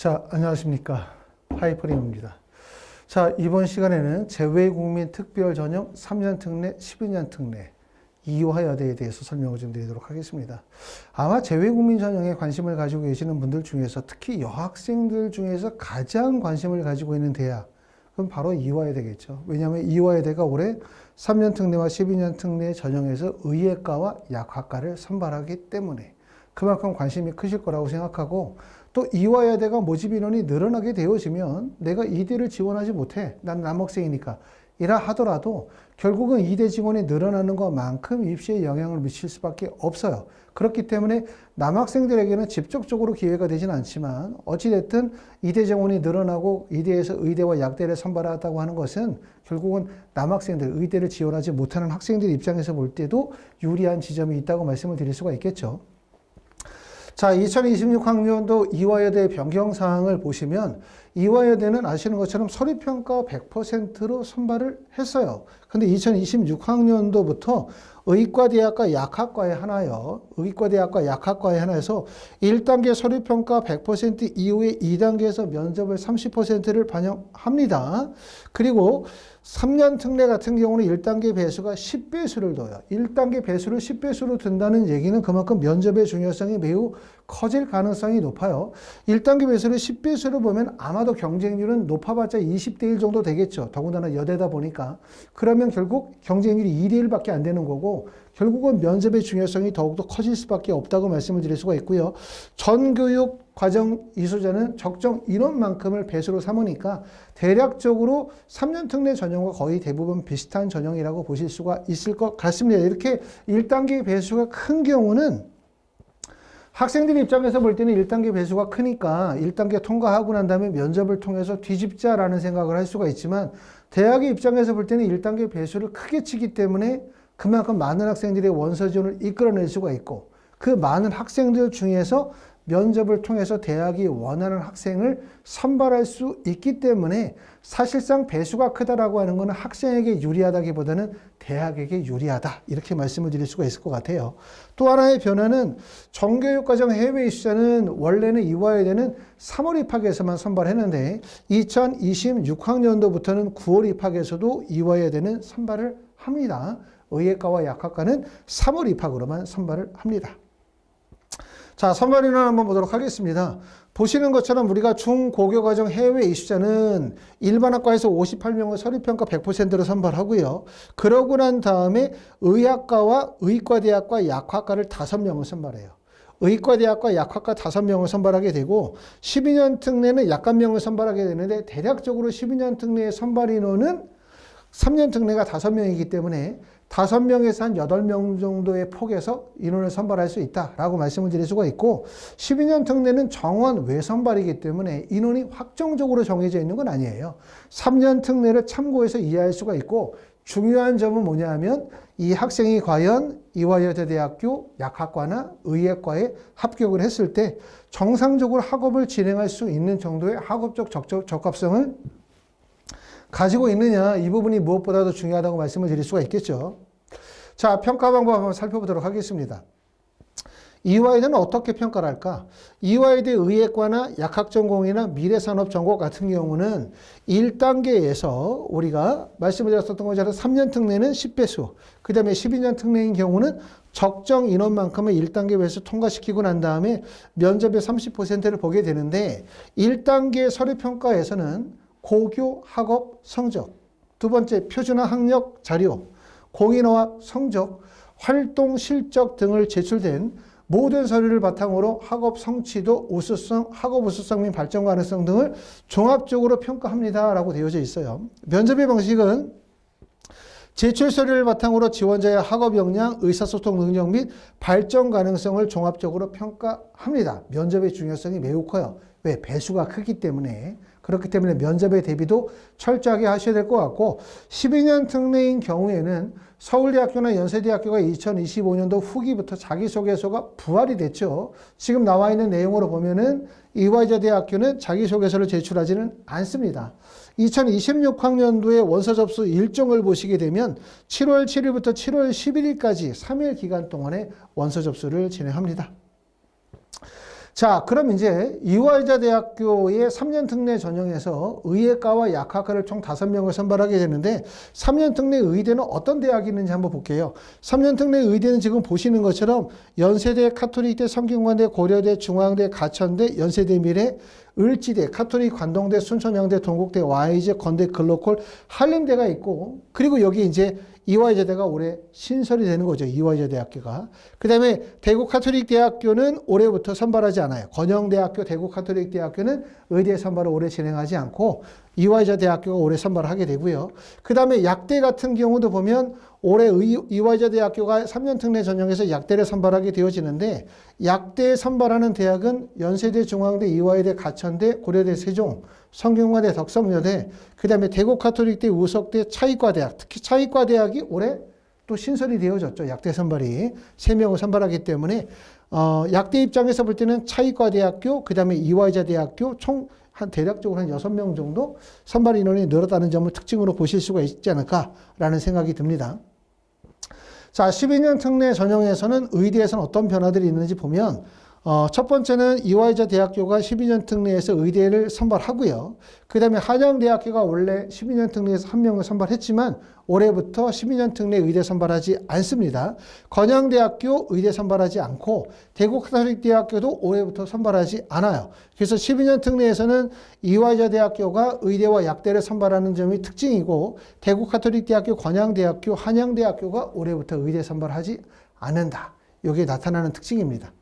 자, 안녕하십니까. 하이퍼림입니다. 자, 이번 시간에는 재외국민 특별 전형 3년 특례, 12년 특례, 이화 여대에 대해서 설명을 좀 드리도록 하겠습니다. 아마 재외국민 전형에 관심을 가지고 계시는 분들 중에서 특히 여학생들 중에서 가장 관심을 가지고 있는 대학, 그럼 바로 이화여대겠죠. 왜냐하면 이화여대가 올해 3년 특례와 12년 특례 전형에서 의예과와 약학과를 선발하기 때문에 그만큼 관심이 크실 거라고 생각하고 또 이화여대가 모집 인원이 늘어나게 되어지면 내가 이대를 지원하지 못해. 난 남학생이니까. 이라 하더라도 결국은 이대 지원이 늘어나는 것만큼 입시에 영향을 미칠 수밖에 없어요. 그렇기 때문에 남학생들에게는 직접적으로 기회가 되진 않지만 어찌됐든 이대 정원이 늘어나고 이대에서 의대와 약대를 선발하다고 하는 것은 결국은 남학생들, 의대를 지원하지 못하는 학생들 입장에서 볼 때도 유리한 지점이 있다고 말씀을 드릴 수가 있겠죠. 자, 2026학년도 이화여대 변경 사항을 보시면 이화여대는 아시는 것처럼 서류평가 100%로 선발을 했어요. 근데 2026학년도부터 의과대학과 약학과에 하나요. 의과대학과 약학과에 하나에서 1단계 서류평가 100% 이후에 2단계에서 면접을 30%를 반영합니다. 그리고 3년 특례 같은 경우는 1단계 배수가 10배수를 둬요. 1단계 배수를 10배수로 둔다는 얘기는 그만큼 면접의 중요성이 매우 커질 가능성이 높아요. 1단계 배수를 10배수로 보면 아마도 경쟁률은 높아봤자 20대 1 정도 되겠죠. 더군다나 여대다 보니까. 그러면 결국 경쟁률이 2대 1밖에 안 되는 거고 결국은 면접의 중요성이 더욱더 커질 수밖에 없다고 말씀을 드릴 수가 있고요. 전교육 과정 이수자는 적정 인원만큼을 배수로 삼으니까 대략적으로 3년 특례 전형과 거의 대부분 비슷한 전형이라고 보실 수가 있을 것 같습니다. 이렇게 1단계 배수가 큰 경우는 학생들 입장에서 볼 때는 1단계 배수가 크니까 1단계 통과하고 난 다음에 면접을 통해서 뒤집자라는 생각을 할 수가 있지만 대학의 입장에서 볼 때는 1단계 배수를 크게 치기 때문에 그만큼 많은 학생들의 원서 지원을 이끌어낼 수가 있고 그 많은 학생들 중에서 면접을 통해서 대학이 원하는 학생을 선발할 수 있기 때문에 사실상 배수가 크다라고 하는 것은 학생에게 유리하다기보다는 대학에게 유리하다 이렇게 말씀을 드릴 수가 있을 것 같아요. 또 하나의 변화는 정교육과정 해외 이수자는 원래는 이화여대는 3월 입학에서만 선발했는데 2026학년도부터는 9월 입학에서도 이화여대는 선발을 합니다. 의예과와 약학과는 3월 입학으로만 선발을 합니다. 자, 선발 인원 한번 보도록 하겠습니다. 보시는 것처럼 우리가 중고교과정 해외 이수자는 일반학과에서 58명을 서류평가 100%로 선발하고요. 그러고 난 다음에 의학과와 의과대학과 약학과를 5명을 선발해요. 의과대학과 약학과 5명을 선발하게 되고 12년 특례는 약간명을 선발하게 되는데 대략적으로 12년 특례의 선발 인원은 3년 특례가 5명이기 때문에 5명에서 한 8명 정도의 폭에서 인원을 선발할 수 있다라고 말씀을 드릴 수가 있고 12년 특례는 정원 외선발이기 때문에 인원이 확정적으로 정해져 있는 건 아니에요. 3년 특례를 참고해서 이해할 수가 있고 중요한 점은 뭐냐 하면 이 학생이 과연 이화여대대학교 약학과나 의예과에 합격을 했을 때 정상적으로 학업을 진행할 수 있는 정도의 학업적 적합성을 가지고 있느냐 이 부분이 무엇보다도 중요하다고 말씀을 드릴 수가 있겠죠. 자 평가 방법 한번 살펴보도록 하겠습니다. 이화여대는 어떻게 평가를 할까? 이화여대 의예과나 약학전공이나 미래산업전공 같은 경우는 1단계에서 우리가 말씀을 드렸었던 것처럼 3년 특례는 10배수, 그 다음에 12년 특례인 경우는 적정 인원만큼을 1단계 배수 통과시키고 난 다음에 면접의 30%를 보게 되는데 1단계 서류평가에서는 고교 학업 성적, 두 번째 표준화 학력 자료, 공인어학 성적, 활동 실적 등을 제출된 모든 서류를 바탕으로 학업 성취도, 우수성, 학업 우수성 및 발전 가능성 등을 종합적으로 평가합니다라고 되어져 있어요. 면접의 방식은 제출 서류를 바탕으로 지원자의 학업 역량, 의사소통 능력 및 발전 가능성을 종합적으로 평가합니다. 면접의 중요성이 매우 커요. 왜? 배수가 크기 때문에. 그렇기 때문에 면접의 대비도 철저하게 하셔야 될 것 같고 12년 특례인 경우에는 서울대학교나 연세대학교가 2025년도 후기부터 자기소개서가 부활이 됐죠. 지금 나와 있는 내용으로 보면은 이화여대 대학교는 자기소개서를 제출하지는 않습니다. 2026학년도에 원서 접수 일정을 보시게 되면 7월 7일부터 7월 11일까지 3일 기간 동안에 원서 접수를 진행합니다. 자, 그럼 이제 이화여자 대학교의 3년 특례 전형에서 의예과와 약학과를 총 5명을 선발하게 되는데 3년 특례 의대는 어떤 대학이 있는지 한번 볼게요. 3년 특례 의대는 지금 보시는 것처럼 연세대, 카톨릭대, 성균관대, 고려대, 중앙대, 가천대, 연세대 미래, 을지대, 카톨릭, 관동대, 순천향대, 동국대, 와이제, 건대, 글로콜, 한림대가 있고 그리고 여기 이제 이화여자대가 올해 신설이 되는 거죠. 이화여자 대학교가. 그 다음에 대구 카톨릭 대학교는 올해부터 선발하지 않아요. 건영대학교, 대구 카톨릭 대학교는 의대 선발을 올해 진행하지 않고 이화여자 대학교가 올해 선발을 하게 되고요. 그 다음에 약대 같은 경우도 보면 올해 의- 이화여자 대학교가 3년 특례 전형에서 약대를 선발하게 되어지는데 약대 선발하는 대학은 연세대, 중앙대, 이화여대, 가천대, 고려대, 세종, 성균관대, 덕성여대, 그 다음에 대구 카톨릭대, 우석대, 차이과대학, 특히 차이과대학이 올해 또 신설이 되어졌죠. 약대 선발이 세 명을 선발하기 때문에 어, 약대 입장에서 볼 때는 차이과대학교, 그 다음에 이화여자 대학교 총 한 대략적으로 한 여섯 명 정도 선발 인원이 늘었다는 점을 특징으로 보실 수가 있지 않을까라는 생각이 듭니다. 자, 12년 특례 전형에서는 의대에서는 어떤 변화들이 있는지 보면 어, 첫 번째는 이화여자 대학교가 12년 특례에서 의대를 선발하고요. 그 다음에 한양대학교가 원래 12년 특례에서 한 명을 선발했지만 올해부터 12년 특례 의대 선발하지 않습니다. 건양대학교 의대 선발하지 않고 대구 카톨릭대학교도 올해부터 선발하지 않아요. 그래서 12년 특례에서는 이화여자 대학교가 의대와 약대를 선발하는 점이 특징이고 대구 카톨릭대학교, 건양대학교, 한양대학교가 올해부터 의대 선발하지 않는다. 이게 나타나는 특징입니다.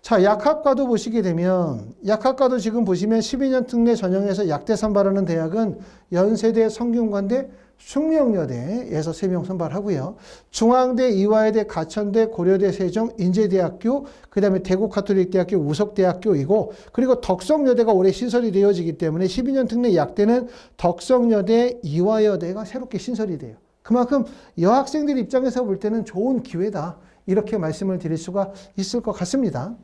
자, 약학과도 보시게 되면 약학과도 지금 보시면 12년 특례 전형에서 약대 선발하는 대학은 연세대, 성균관대, 숙명여대에서 3명 선발하고요. 중앙대, 이화여대, 가천대, 고려대, 세종, 인제대학교, 그 다음에 대구 카톨릭대학교, 우석대학교이고 그리고 덕성여대가 올해 신설이 되어지기 때문에 12년 특례 약대는 덕성여대, 이화여대가 새롭게 신설이 돼요. 그만큼 여학생들 입장에서 볼 때는 좋은 기회다. 이렇게 말씀을 드릴 수가 있을 것 같습니다.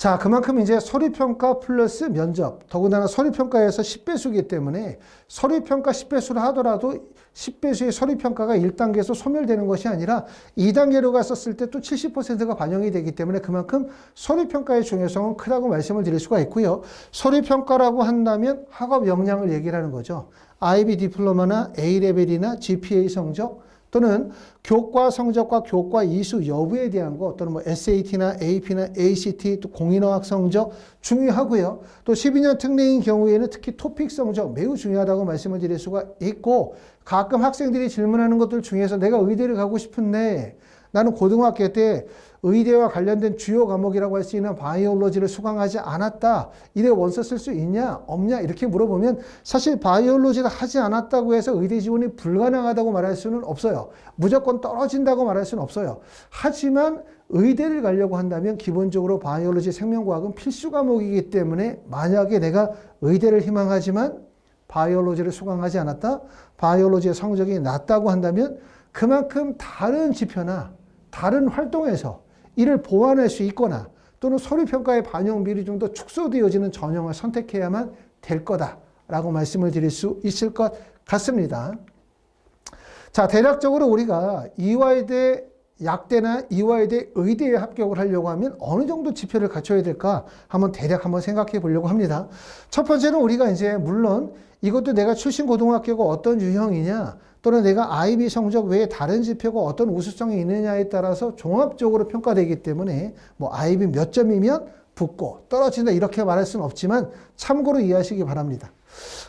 자, 그만큼 이제 서류평가 플러스 면접, 더군다나 서류평가에서 10배수이기 때문에 서류평가 10배수를 하더라도 10배수의 서류평가가 1단계에서 소멸되는 것이 아니라 2단계로 갔었을 때 또 70%가 반영이 되기 때문에 그만큼 서류평가의 중요성은 크다고 말씀을 드릴 수가 있고요. 서류평가라고 한다면 학업 역량을 얘기를 하는 거죠. IB 디플로마나 A레벨이나 GPA 성적, 또는 교과 성적과 교과 이수 여부에 대한 거 또는 뭐 SAT나 AP나 ACT 또 공인어학 성적 중요하고요. 또 12년 특례인 경우에는 특히 토픽 성적 매우 중요하다고 말씀을 드릴 수가 있고 가끔 학생들이 질문하는 것들 중에서 내가 의대를 가고 싶은데 나는 고등학교 때 의대와 관련된 주요 과목이라고 할 수 있는 바이올로지를 수강하지 않았다. 이래 원서 쓸 수 있냐? 없냐? 이렇게 물어보면 사실 바이올로지를 하지 않았다고 해서 의대 지원이 불가능하다고 말할 수는 없어요. 무조건 떨어진다고 말할 수는 없어요. 하지만 의대를 가려고 한다면 기본적으로 바이올로지 생명과학은 필수 과목이기 때문에 만약에 내가 의대를 희망하지만 바이올로지를 수강하지 않았다? 바이올로지의 성적이 낮다고 한다면 그만큼 다른 지표나 다른 활동에서 이를 보완할 수 있거나 또는 서류 평가의 반영 비율이 좀 더 축소되어지는 전형을 선택해야만 될 거다라고 말씀을 드릴 수 있을 것 같습니다. 자, 대략적으로 우리가 이화여대 약대나 이화여대 의대에 합격을 하려고 하면 어느 정도 지표를 갖춰야 될까 한번 대략 한번 생각해 보려고 합니다. 첫 번째는 우리가 이제 물론 이것도 내가 출신 고등학교가 어떤 유형이냐 또는 내가 IB 성적 외에 다른 지표가 어떤 우수성이 있느냐에 따라서 종합적으로 평가되기 때문에 뭐 IB 몇 점이면 붙고 떨어진다 이렇게 말할 수는 없지만 참고로 이해하시기 바랍니다.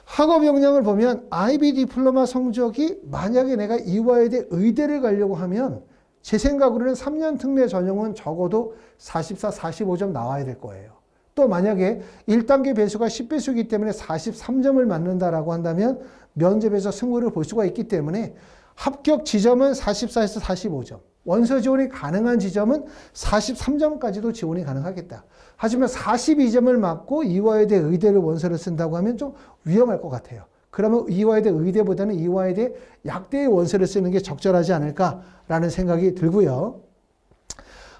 학업 역량을 보면 IB 디플로마 성적이 만약에 내가 이화여대 의대를 가려고 하면 제 생각으로는 3년 특례 전형은 적어도 44, 45점 나와야 될 거예요. 또 만약에 1단계 배수가 10배수이기 때문에 43점을 맞는다라고 한다면 면접에서 승부를 볼 수가 있기 때문에 합격 지점은 44에서 45점. 원서 지원이 가능한 지점은 43점까지도 지원이 가능하겠다. 하지만 42점을 맞고 이화여대 의대를 원서를 쓴다고 하면 좀 위험할 것 같아요. 그러면 이화여대 의대보다는 이화여대 약대의 원서를 쓰는 게 적절하지 않을까라는 생각이 들고요.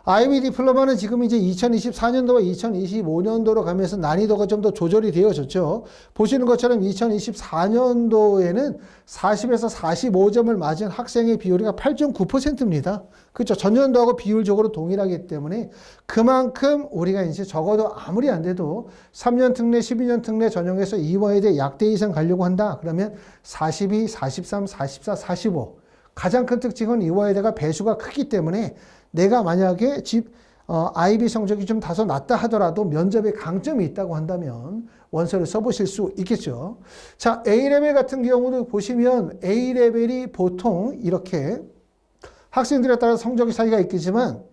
IB 디플로마는 지금 이제 2024년도와 2025년도로 가면서 난이도가 좀 더 조절이 되어졌죠. 보시는 것처럼 2024년도에는 40에서 45점을 맞은 학생의 비율이 8.9%입니다. 그렇죠. 전년도하고 비율적으로 동일하기 때문에 그만큼 우리가 이제 적어도 아무리 안 돼도 3년 특례, 12년 특례 전형에서 이화에대 약대 이상 가려고 한다. 그러면 42, 43, 44, 45. 가장 큰 특징은 이화에대가 배수가 크기 때문에 내가 만약에 집 어, IB 성적이 좀 다소 낮다 하더라도 면접에 강점이 있다고 한다면 원서를 써보실 수 있겠죠. 자, A레벨 같은 경우도 보시면 A레벨이 보통 이렇게 학생들에 따라 성적이 차이가 있겠지만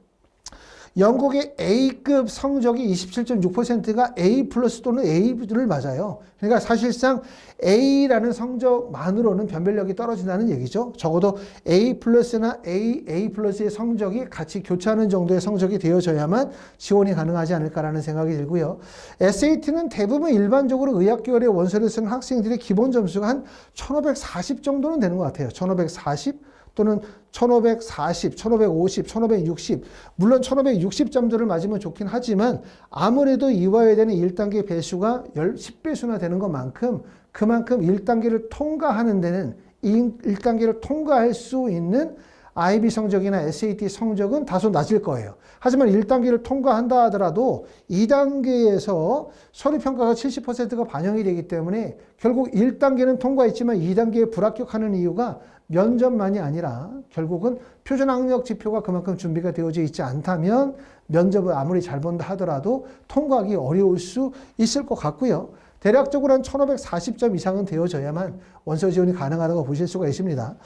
영국의 A급 성적이 27.6%가 A 플러스 또는 A를 맞아요. 그러니까 사실상 A라는 성적만으로는 변별력이 떨어진다는 얘기죠. 적어도 A 플러스나 A, A 플러스의 성적이 같이 교차하는 정도의 성적이 되어져야만 지원이 가능하지 않을까라는 생각이 들고요. SAT는 대부분 일반적으로 의학계열의 원서를 쓰는 학생들의 기본 점수가 한 1540 정도는 되는 것 같아요. 1540 또는 1540, 1550, 1560, 물론 1560점들을 맞으면 좋긴 하지만 아무래도 이와에 대한 1단계 배수가 10배수나 되는 것만큼 그만큼 1단계를 통과하는 데는 이 1단계를 통과할 수 있는 IB 성적이나 SAT 성적은 다소 낮을 거예요. 하지만 1단계를 통과한다 하더라도 2단계에서 서류평가가 70%가 반영이 되기 때문에 결국 1단계는 통과했지만 2단계에 불합격하는 이유가 면접만이 아니라 결국은 표준학력 지표가 그만큼 준비가 되어져 있지 않다면 면접을 아무리 잘 본다 하더라도 통과하기 어려울 수 있을 것 같고요. 대략적으로 한 1540점 이상은 되어져야만 원서 지원이 가능하다고 보실 수가 있습니다.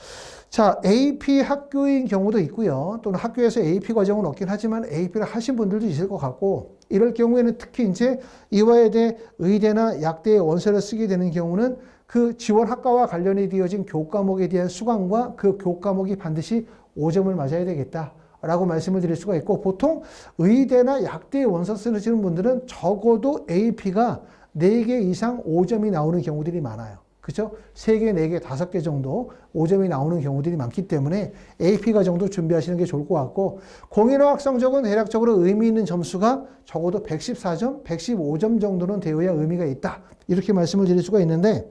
자, AP 학교인 경우도 있고요. 또는 학교에서 AP 과정은 없긴 하지만 AP를 하신 분들도 있을 것 같고, 이럴 경우에는 특히 이제 이화에 대해 의대나 약대의 원서를 쓰게 되는 경우는 그 지원 학과와 관련이 되어진 교과목에 대한 수강과 그 교과목이 반드시 5점을 맞아야 되겠다. 라고 말씀을 드릴 수가 있고, 보통 의대나 약대의 원서 쓰시는 분들은 적어도 AP가 4개 이상 5점이 나오는 경우들이 많아요. 그죠? 3개, 4개, 5개 정도 5점이 나오는 경우들이 많기 때문에 AP가 정도 준비하시는 게 좋을 것 같고 공인어학 성적은 대략적으로 의미 있는 점수가 적어도 114점, 115점 정도는 되어야 의미가 있다. 이렇게 말씀을 드릴 수가 있는데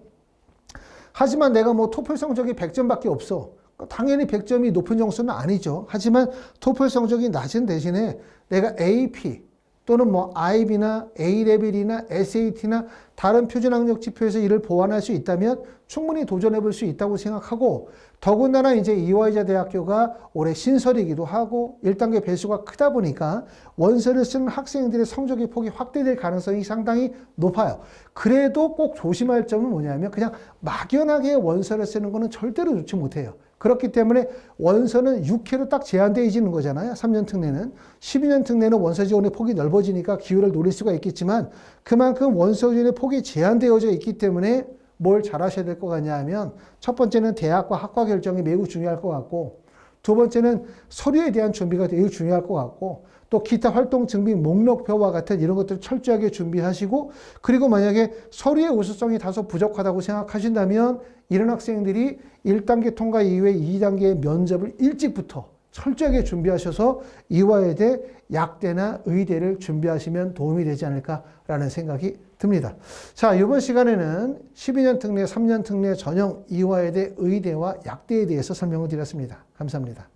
하지만 내가 뭐 토플 성적이 100점밖에 없어. 당연히 100점이 높은 점수는 아니죠. 하지만 토플 성적이 낮은 대신에 내가 AP 또는 뭐 IB나 A레벨이나 SAT나 다른 표준학력 지표에서 이를 보완할 수 있다면 충분히 도전해 볼 수 있다고 생각하고 더군다나 이제 이화이자 대학교가 올해 신설이기도 하고 1단계 배수가 크다 보니까 원서를 쓰는 학생들의 성적의 폭이 확대될 가능성이 상당히 높아요. 그래도 꼭 조심할 점은 뭐냐면 그냥 막연하게 원서를 쓰는 거는 절대로 좋지 못해요. 그렇기 때문에 원서는 6회로 딱 제한되어 있는 거잖아요. 3년 특례는. 12년 특례는 원서 지원의 폭이 넓어지니까 기회를 노릴 수가 있겠지만 그만큼 원서 지원의 폭이 제한되어져 있기 때문에 뭘 잘하셔야 될 것 같냐 하면 첫 번째는 대학과 학과 결정이 매우 중요할 것 같고 두 번째는 서류에 대한 준비가 매우 중요할 것 같고 또 기타 활동 증빙 목록표와 같은 이런 것들을 철저하게 준비하시고 그리고 만약에 서류의 우수성이 다소 부족하다고 생각하신다면 이런 학생들이 1단계 통과 이후에 2단계 면접을 일찍부터 철저하게 준비하셔서 이화에대 약대나 의대를 준비하시면 도움이 되지 않을까라는 생각이 듭니다. 자, 이번 시간에는 12년 특례, 3년 특례 전형 이화에대 의대와 약대에 대해서 설명을 드렸습니다. 감사합니다.